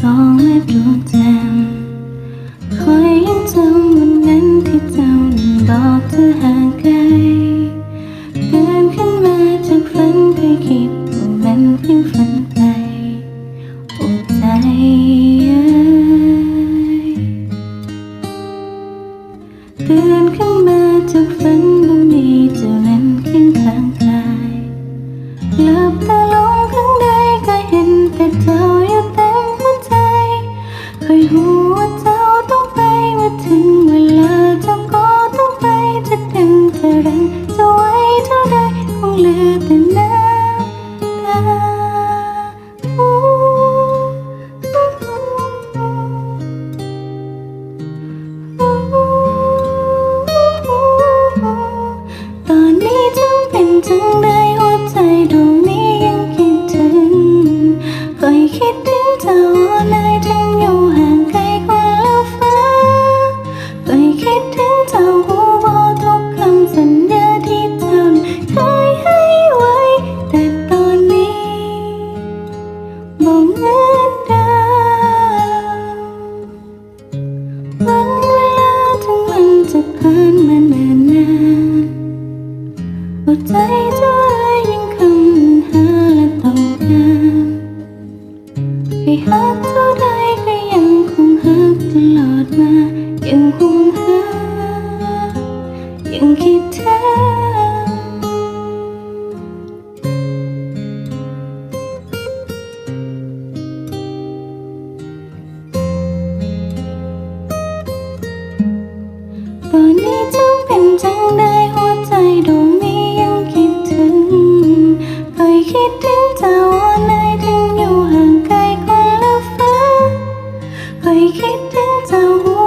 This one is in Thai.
있어. ว่าเจ้าต้องไปว่าถึงเวลาเจ้าก็ต้องไปจะดึงเธอรังจะไว้เท่าใดคงเหลือแต่น้ำตาอู้ตอนนี้จำเป็นจังเลยหัวใจดวงนี้ยังคิดถึงคอยคิด เจ้าหูบอกทุกคำสัญญาที่เจ้าเคยให้ไว้ แต่ตอนนี้บอกเหมือนเดิมวันเวลาทั้งมันจะผ่านมาเนิ่นนานหัวใจเจ้าเอ๋ยยังคำหาและต้องการให้หาเท่าใด งคิดตอนนี้จังเป็นจังได้หัวใจดวงนี้ยังคิดถึงเคยคิดถึงเจ้าในถึงอยู่ห่างไกลคนละฟ้าเคยคิดถึงเจ้า